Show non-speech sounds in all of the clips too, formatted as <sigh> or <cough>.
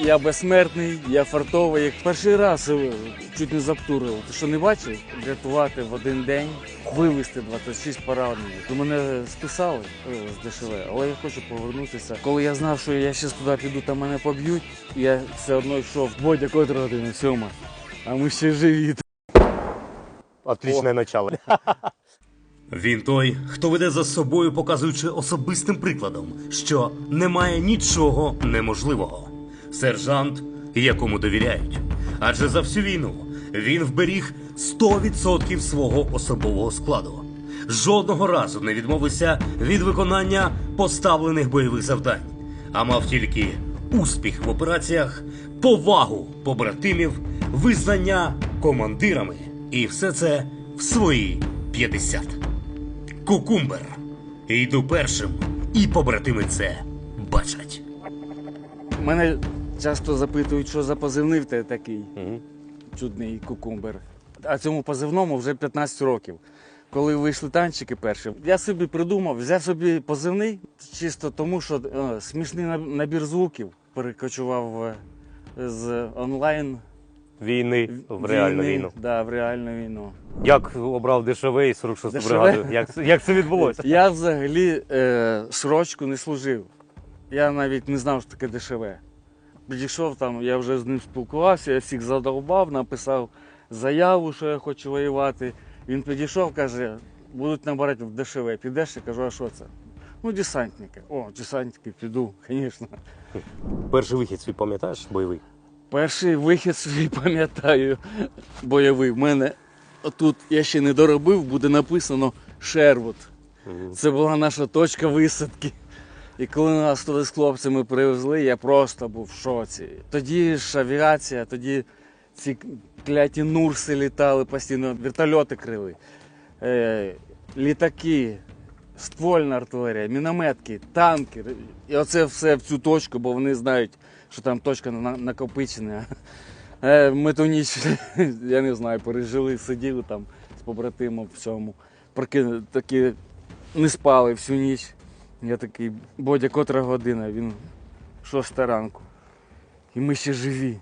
Я безсмертний, я фартовий. Як перший раз е, чуть не заптурив. Ти що не бачив? Рятувати в один день, вивезти 26 поранених. До мене списали е, з ДШВ, але я хочу повернутися. Коли я знав, що я ще туди піду, там мене поб'ють, я все одно йшов. Бодя котра година, сьома. А ми ще живі. Отличное начало. <laughs> Він той, хто веде за собою, показуючи особистим прикладом, що немає нічого неможливого. Сержант, якому довіряють. Адже за всю війну він вберіг 100% свого особового складу. Жодного разу не відмовився від виконання поставлених бойових завдань, а мав тільки успіх в операціях, повагу побратимів, визнання командирами. І все це в свої 50. Кукумбер. Йду першим, і побратими це бачать. Мене часто запитують, що за позивний в тебе такий. Мгм. чудний кукумбер. А цьому позивному вже 15 років. Коли вийшли танчики перші, я собі придумав, взяв собі позивний чисто тому, що е, смішний набір звуків перекочував е, з онлайн Війни в реальну війни, війну. Да, в реальну війну. Як обрав ДШВ і 46 ДШВ? бригаду? Як, як це відбулося? Я взагалі е, срочку не служив. Я навіть не знав, що таке ДШВ. Підійшов там, я вже з ним спілкувався, я всіх задовбав, написав заяву, що я хочу воювати. Він підійшов, каже, будуть набирати в ДШВ. Підеш, я кажу, а що це? Ну, десантники. О, десантники, піду, <laughs> звісно. Перший вихід свій пам'ятаєш бойовий? Перший вихід свій пам'ятаю бойовий. В мене тут я ще не доробив, буде написано Шервуд. Це була наша точка висадки. І коли нас туди з хлопцями привезли, я просто був в шоці. Тоді ж авіація, тоді ці кляті нурси літали постійно, вертольоти крили, е, літаки, ствольна артилерія, мінометки, танки. І оце все в цю точку, бо вони знають, що там точка на- накопичена. Е, Ми ту ніч, <laughs> я не знаю, пережили, сиділи там з побратимом в цьому. Прокинули, такі не спали всю ніч. Я такий, Бодя, котра година, він шоста ранку. І ми ще живі.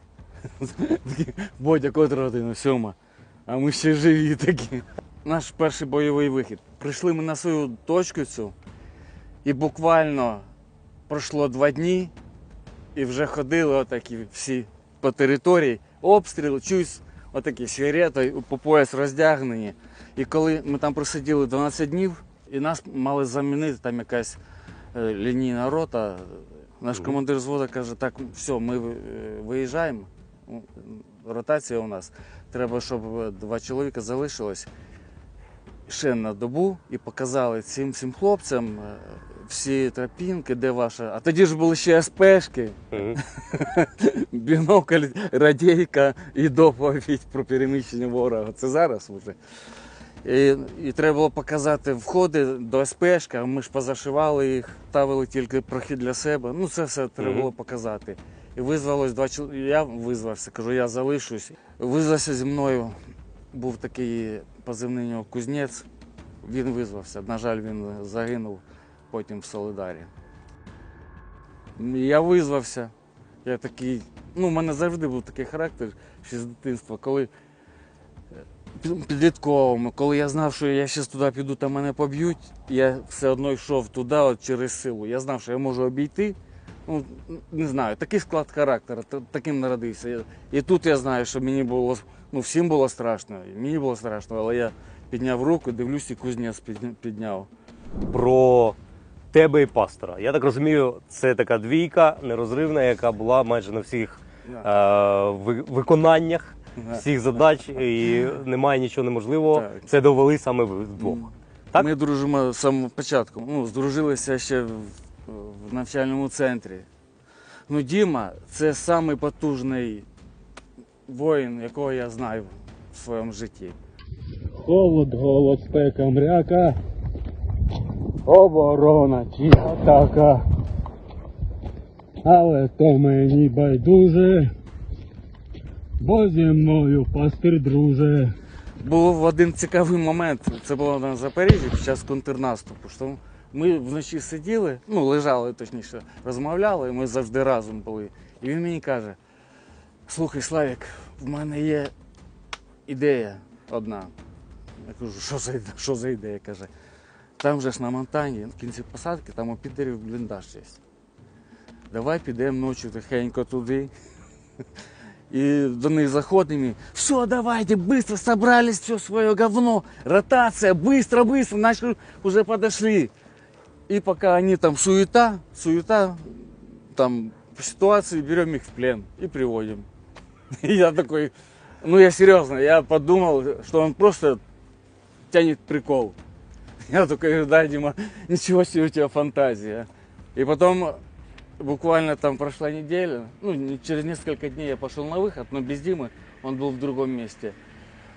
<laughs> Бодя, котра година, сьома. А ми ще живі такі. Наш перший бойовий вихід. Прийшли ми на свою точку цю, і буквально пройшло два дні, і вже ходили отакі всі по території. Обстріл, чусь, отакі сигарети, по пояс роздягнені. І коли ми там просиділи 12 днів, і нас мали замінити там якась е, лінійна рота, наш командир зводу каже, так, все, ми е, виїжджаємо. Ротація у нас. Треба, щоб е, два чоловіка залишилось ще на добу і показали цим всім хлопцям всі тропінки, де ваша. А тоді ж були ще СПшки, Мгм. <laughs> бінокль, радійка і доповідь про переміщення ворога. Це зараз вже. І, і треба було показати входи до СПшка, ми ж позашивали їх, ставили тільки прохід для себе. Ну, це все треба було показати. І визвалось два чоловіка. Я визвався, кажу, я залишусь. Визвався зі мною. Був такий позивний нього кузнець. Він визвався. На жаль, він загинув потім в Солидарі. Я визвався. Я такий, ну, в мене завжди був такий характер ще з дитинства, коли підлітковому, коли я знав, що я зараз туди піду, там мене поб'ють, я все одно йшов туди от через силу. Я знав, що я можу обійти. Ну, не знаю, такий склад характеру, таким народився. І тут я знаю, що мені було, ну, всім було страшно, і мені було страшно, але я підняв руку, дивлюсь, і кузнець підняв. Про тебе і пастора. Я так розумію, це така двійка нерозривна, яка була майже на всіх е, виконаннях. Всіх задач, і немає нічого неможливого. Так. Це довели саме ви вдвох. Так? Ми дружимо з самого початку. Ну, здружилися ще в, в навчальному центрі. Ну, Діма це самий потужний воїн, якого я знаю в своєму житті. Холод, голод, спека, мряка. Оборона чи атака. Але то мені байдуже, бо зі мною пастир друже. Був один цікавий момент. Це було на Запоріжжі під час контрнаступу. Що ми вночі сиділи, ну лежали точніше, розмовляли. Ми завжди разом були. І він мені каже: слухай, Славік, в мене є ідея одна. Я кажу, що за, іде- що за ідея? каже. Там же ж на Монтані, в кінці посадки, там у підерів бліндаж є. Давай підемо ночі тихенько туди. И до них заходим, и все, давайте, быстро собрались, все свое говно, ротация, быстро, быстро, начали, уже подошли. И пока они там суета, суета, там по ситуации берем их в плен и приводим. И <laughs> я такой, ну я серьезно, я подумал, что он просто тянет прикол. <laughs> Я такой, да, Дима, ничего себе у тебя фантазия. И потом буквально там прошла неделя, ну, через несколько дней я пошел на выход, но без Димы, он был в другом месте.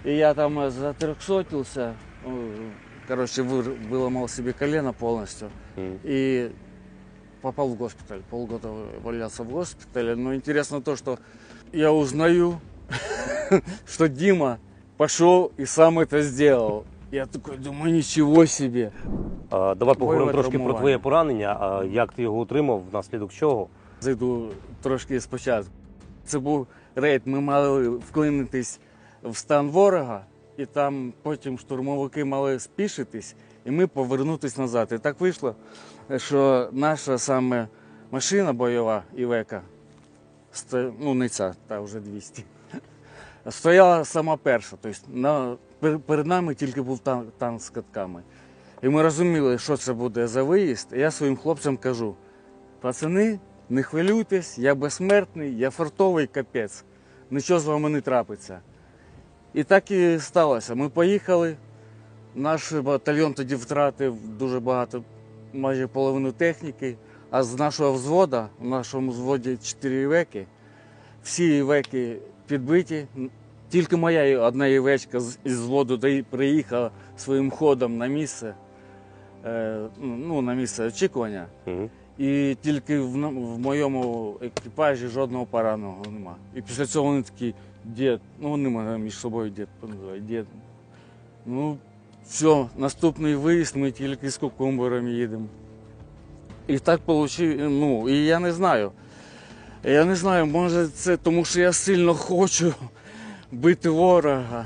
И я там э, затрехсотился, э, короче, выр- выломал себе колено полностью. Мгм. И попал в госпиталь. Полгода валялся в госпитале. Но интересно то, что я узнаю, <laughs> что Дима пошел и сам это сделал. Я такой думаю, ничего себе. А, давай поговоримо трошки про твоє поранення. А, як ти його отримав, внаслідок чого? Зайду трошки спочатку. Це був рейд. Ми мали вклинитись в стан ворога, і там потім штурмовики мали спішитись, і ми повернутись назад. І так вийшло, що наша саме машина бойова Івека, ну не ця, та вже 200, стояла сама перша. Тобто на, перед нами тільки був танк, танк з катками. І ми розуміли, що це буде за виїзд. І я своїм хлопцям кажу: пацани, не хвилюйтесь, я безсмертний, я фартовий капець. Нічого з вами не трапиться. І так і сталося. Ми поїхали. Наш батальйон тоді втратив дуже багато, майже половину техніки. А з нашого взвода, в нашому взводі 4 івеки, всі івеки підбиті. Тільки моя одна івечка з- із дої- приїхала своїм ходом на місце, е, ну, на місце очікування. Мгм. І тільки в, в моєму екіпажі жодного пораненого нема. І після цього вони такі, дід, ну вони мене між собою дід називають, дід. Ну, все, наступний виїзд, ми тільки з кукумбером їдемо. І так вийшло, ну, і я не знаю. Я не знаю, може це тому, що я сильно хочу бити ворога.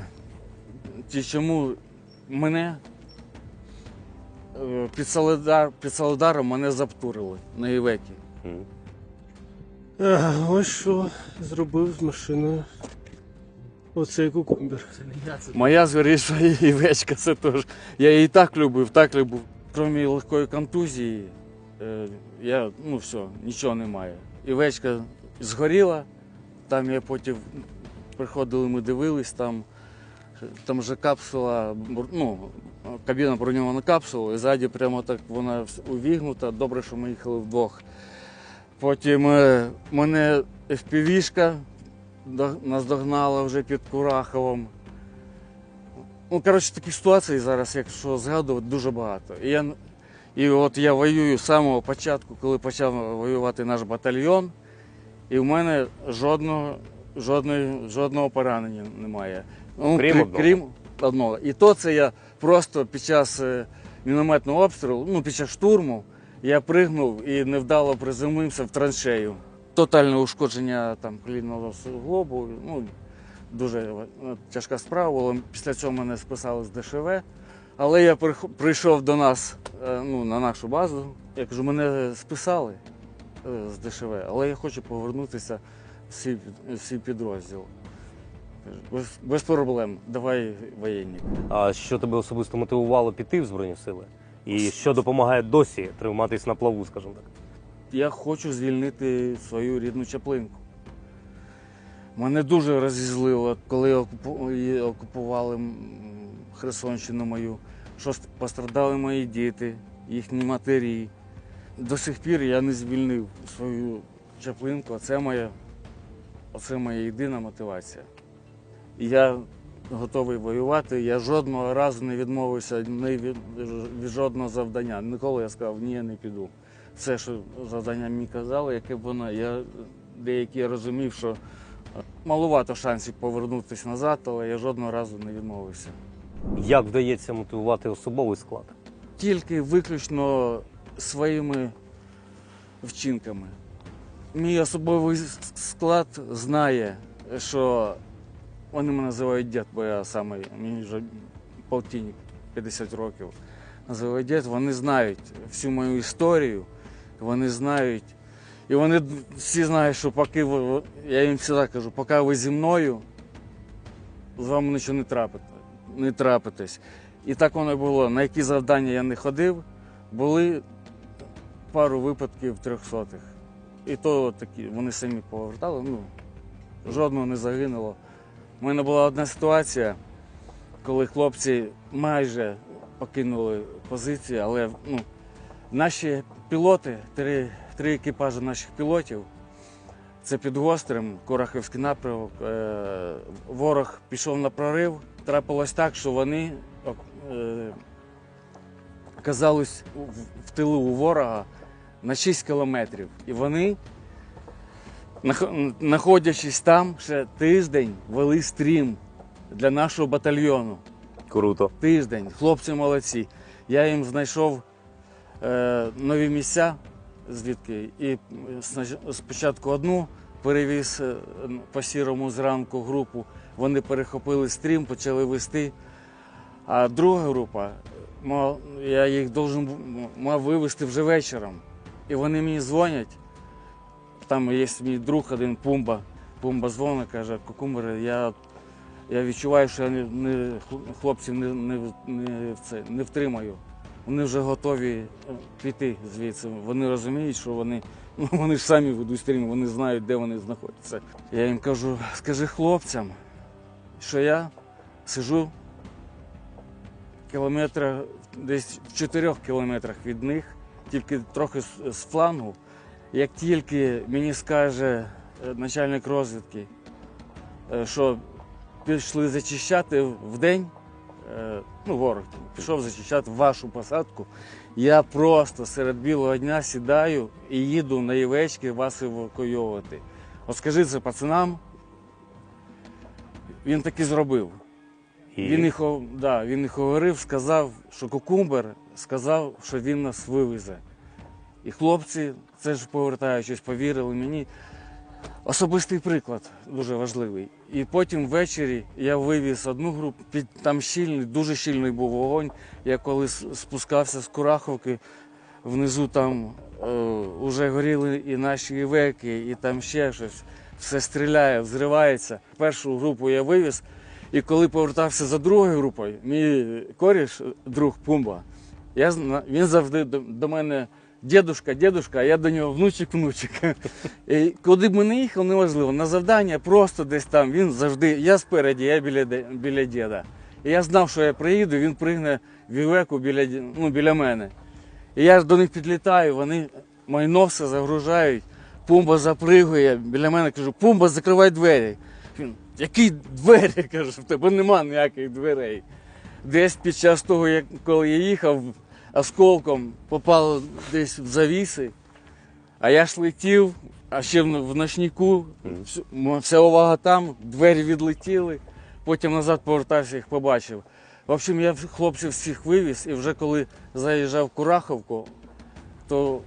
Чи чому мене е, під, Солидар, під Солидаром мене заптурили на Івекі. Мгм. А, ось що зробив з машиною. Оцей кукумбер. Моя звіріша Івечка, це теж. Я її так любив, так любив. Крім легкої контузії, е, я, ну все, нічого немає. Івечка згоріла, там я потім приходили, ми дивились, там, там же капсула, ну, кабіна броньована капсула, і ззаді прямо так вона увігнута. Добре, що ми їхали вдвох. Потім е, мене FPV-шка до- наздогнала вже під Кураховом. Ну, коротше, таких ситуацій зараз, якщо згадувати, дуже багато. І, я, і от я воюю з самого початку, коли почав воювати наш батальйон, і в мене жодного, жодної, жодного поранення немає. Ну, Крім одного. крім одного. І то це я просто під час е, мінометного обстрілу, ну, під час штурму, я пригнув і невдало приземлився в траншею. Тотальне ушкодження там колінного суглобу, ну, дуже е, тяжка справа була. Після цього мене списали з ДШВ. Але я прих- прийшов до нас е, ну, на нашу базу. Я кажу, мене списали е, з ДШВ, але я хочу повернутися свій, свій підрозділ. Без, без проблем, давай воєнні. А що тебе особисто мотивувало піти в Збройні сили? І що допомагає досі триматись на плаву, скажімо так? Я хочу звільнити свою рідну чаплинку. Мене дуже розізлило, коли окупували Херсонщину мою, що ст- пострадали мої діти, їхні матері. До сих пір я не звільнив свою чаплинку. Оце моя, оце моя єдина мотивація. Я готовий воювати. Я жодного разу не відмовився ні від, від жодного завдання. Ніколи я сказав, ні, я не піду все, що завдання мені казали, яке б воно, я деякі розумів, що е, малувато шансів повернутися назад, але я жодного разу не відмовився. Як вдається мотивувати особовий склад? Тільки виключно своїми вчинками. Мій особовий склад знає, що вони мене називають дід, бо я саме мені вже полтинник 50 років. Називають дід, вони знають всю мою історію, вони знають. І вони всі знають, що поки ви, я їм завжди кажу, поки ви зі мною, з вами нічого не трапите, не трапитесь. І так воно і було. На які завдання я не ходив, були пару випадків трьохсотих. І то такі, вони самі повертали, ну, жодного не загинуло. У мене була одна ситуація, коли хлопці майже покинули позиції, але ну, наші пілоти, три, три екіпажі наших пілотів, це під гострим, Корахівський напрямок. Е, ворог пішов на прорив. Трапилось так, що вони е, оказались в- в тилу у ворога на 6 кілометрів. І вони, знаходячись там, ще тиждень вели стрім для нашого батальйону. Круто. Тиждень. Хлопці молодці. Я їм знайшов е, нові місця, звідки. І спочатку одну перевіз е, по сірому зранку групу. Вони перехопили стрім, почали вести. А друга група, мав, я їх должен мав вивезти вже вечором. І вони мені дзвонять. Там є мій друг один Пумба. Пумба дзвонить, каже, Кукумбер, я я відчуваю, що я не, хлопців не, не, не, це, не втримаю. Вони вже готові е, піти звідси. Вони розуміють, що вони, <laughs> ну, вони ж самі ведуть стрім, вони знають, де вони знаходяться. Я їм кажу, скажи хлопцям, що я сижу кілометра, десь в чотирьох кілометрах від них, тільки трохи з, флангу. Як тільки мені скаже е, начальник розвідки, е, що пішли зачищати в день, е, ну, ворог пішов зачищати вашу посадку. Я просто серед білого дня сідаю і їду на Євечки вас евакуйовувати. От скажи це пацанам. Він так і зробив. І... Він їх, да, він їх говорив, сказав, що Кукумбер сказав, що він нас вивезе. І хлопці, це ж повертаючись, повірили мені. Особистий приклад дуже важливий. І потім ввечері я вивіз одну групу, під там щільний, дуже щільний був вогонь. Я коли спускався з Кураховки, внизу там е, горіли і наші івеки, і там ще щось. Все стріляє, взривається. Першу групу я вивіз, і коли повертався за другою групою, мій коріш, друг Пумба, я, він завжди до, до мене дідушка, дідушка, а я до нього внучик, внучик. <laughs> І куди б ми не їхав, неважливо. На завдання просто десь там. Він завжди, я спереді, я біля, біля діда. І я знав, що я приїду, він пригне в Івеку біля, ну, біля мене. І я до них підлітаю, вони майно все загружають. Пумба запригує біля мене, кажу, Пумба, закривай двері. Він, які двері? <laughs> Кажу, в тебе нема ніяких дверей. Десь під час того, як коли я їхав, осколком попало десь в завіси, а я ж летів, а ще в, ночнику, вся увага там, двері відлетіли, потім назад повертався, їх побачив. В общем, я хлопців всіх вивіз, і вже коли заїжджав в Кураховку, то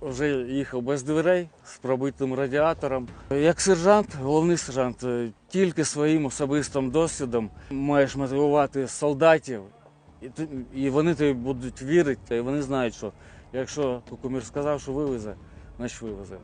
вже їхав без дверей з пробитим радіатором. Як сержант, головний сержант, е, тільки своїм особистим досвідом маєш мотивувати солдатів, і, і вони тобі будуть вірити, і вони знають, що якщо Кукумір сказав, що вивезе, значить вивезе.